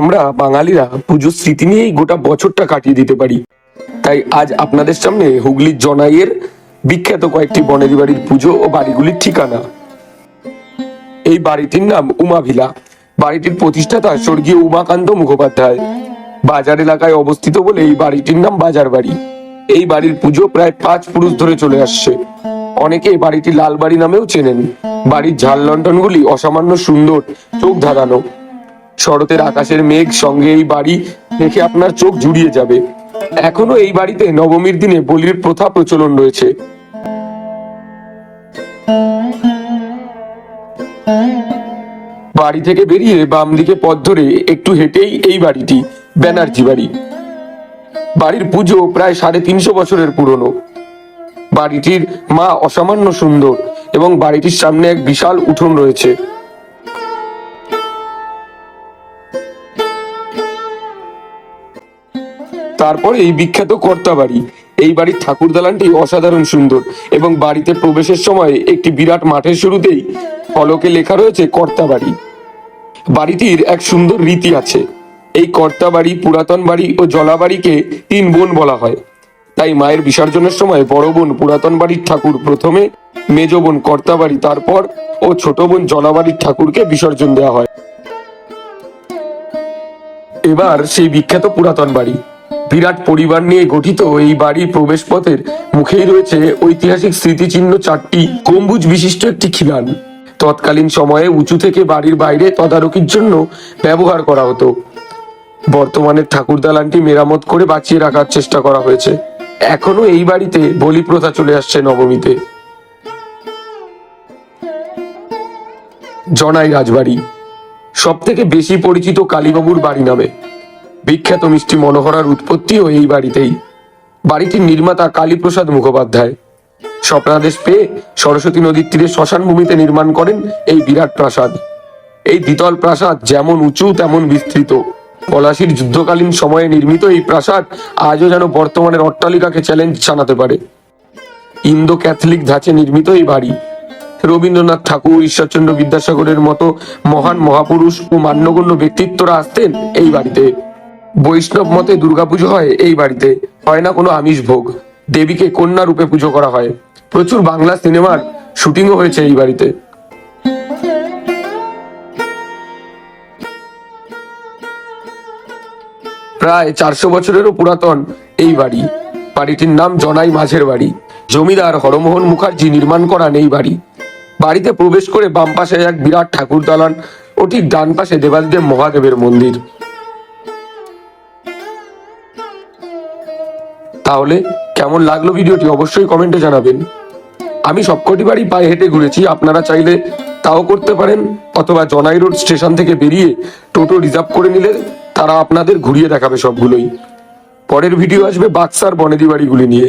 আমরা বাঙালিরা পুজোর স্মৃতি নিয়েই গোটা বছরটা কাটিয়ে দিতে পারি। তাই আজ আপনাদের সামনে হুগলির জনাইয়ের বিখ্যাত কয়েকটি বনেদি বাড়ির পুজো ও বাড়িগুলির ঠিকানা। এই বাড়িটির নাম উমা ভিলা। বাড়িটির প্রতিষ্ঠাতা স্বর্গীয় উমাকান্ত মুখোপাধ্যায়। বাজার এলাকায় অবস্থিত বলে এই বাড়িটির নাম বাজার বাড়ি। এই বাড়ির পুজো প্রায় পাঁচ পুরুষ ধরে চলে আসছে। অনেকে বাড়িটি লাল বাড়ি নামেও চেনেন। বাড়ির ঝাল লন্ঠনগুলি অসামান্য সুন্দর, চোখ ধাঁধানো। শরতের আকাশের মেঘ সঙ্গে এই বাড়ি দেখে আপনার চোখ জুড়িয়ে যাবে। এখনও এই বাড়িতে নবমীর দিনে বলির প্রথা প্রচলন রয়েছে। বাড়ি থেকে বেরিয়ে বাম দিকে পথ ধরে একটু হেঁটেই এই বাড়িটি ব্যানার্জি বাড়ি। বাড়ির পুজো প্রায় সাড়ে তিনশো বছরের পুরনো। বাড়িটির মা অসামান্য সুন্দর এবং বাড়িটির সামনে এক বিশাল উঠোন রয়েছে। তারপরে এই বিখ্যাত কর্তা বাড়ি। এই বাড়ির ঠাকুর দালানটি অসাধারণ সুন্দর এবং বাড়িতে প্রবেশের সময় একটি বিরাট মাঠের শুরুতেই ফলকে লেখা রয়েছে কর্তা বাড়ি। বাড়িটির এক সুন্দর রীতি আছে। এই কর্তা বাড়ি পুরাতন বাড়ি ও জলাবাড়িকে তিন বোন বলা হয়। তাই মায়ের বিসর্জনের সময় বড় বোন পুরাতন বাড়ির ঠাকুর প্রথমে, মেজ বোন কর্তা বাড়ি তারপর ও ছোট বোন জলা বাড়ির ঠাকুরকে বিসর্জন দেওয়া হয়। এবার সেই বিখ্যাত পুরাতন বাড়ি। বিরাট পরিবার নিয়ে গঠিত এই বাড়ির প্রবেশ পথের মুখেই রয়েছে ঐতিহাসিক স্মৃতিচিহ্ন চারটি গম্বুজ বিশিষ্ট একটি খিলান। তৎকালীন সময়ে উঁচু থেকে বাড়ির বাইরে তদারকির জন্য ব্যবহার করা হতো। বর্তমানে ঠাকুর দালানটি মেরামত করে বাঁচিয়ে রাখার চেষ্টা করা হয়েছে। এখনও এই বাড়িতে বলি প্রথা চলে আসছে নবমীতে। জনাই রাজবাড়ি। সব থেকে বেশি পরিচিত কালীবাবুর বাড়ি নামে। বিখ্যাত মিষ্টি মনোহরার উৎপত্তিও এই বাড়িতেই। বাড়িটির নির্মাতা কালীপ্রসাদ মুখোপাধ্যায়। স্বপ্নাদেশ পেয়ে সরস্বতী নদীর তীরে শ্মশান ভূমিতে নির্মাণ করেন এই বিরাট প্রাসাদ। এই দ্বিতল প্রাসাদ যেমন উঁচু, তেমন বিস্তৃত। পলাশির যুদ্ধকালীন সময়ে নির্মিত এই প্রাসাদ আজও যেন বর্তমানের অট্টালিকাকে চ্যালেঞ্জ জানাতে পারে। ইন্দো ক্যাথলিক ধাঁচে নির্মিত এই বাড়ি। রবীন্দ্রনাথ ঠাকুর, ঈশ্বরচন্দ্র বিদ্যাসাগরের মতো মহান মহাপুরুষ ও মান্যগণ্য ব্যক্তিত্বরা আসতেন এই বাড়িতে। বৈষ্ণব মতে দুর্গাপুজো হয় এই বাড়িতে। হয় না কোনো আমিষ ভোগ। দেবীকে কন্যা রূপে পুজো করা হয়। প্রচুর বাংলা সিনেমার শুটিংও হয়েছে এই বাড়িতে। প্রায় চারশো বছরেরও পুরাতন এই বাড়ি। বাড়িটির নাম জনাই মাঝের বাড়ি। জমিদার হরমোহন মুখার্জি নির্মাণ করান এই বাড়ি। বাড়িতে প্রবেশ করে বাম পাশে এক বিরাট ঠাকুর দালান ও ঠিক ডান পাশে দেবাদিদেব মহাদেবের মন্দির। তাহলে কেমন লাগল ভিডিওটি অবশ্যই কমেন্টে জানাবেন। আমি সবকটি বাড়ি পায়ে হেঁটে ঘুরেছি, আপনারা চাইলে তাও করতে পারেন, অথবা জনাই রোড স্টেশন থেকে বেরিয়ে টোটো রিজার্ভ করে নিলে তারা আপনাদের ঘুরিয়ে দেখাবে সবগুলোই। পরের ভিডিও আসবে বাক্সার বনেদি বাড়িগুলি নিয়ে।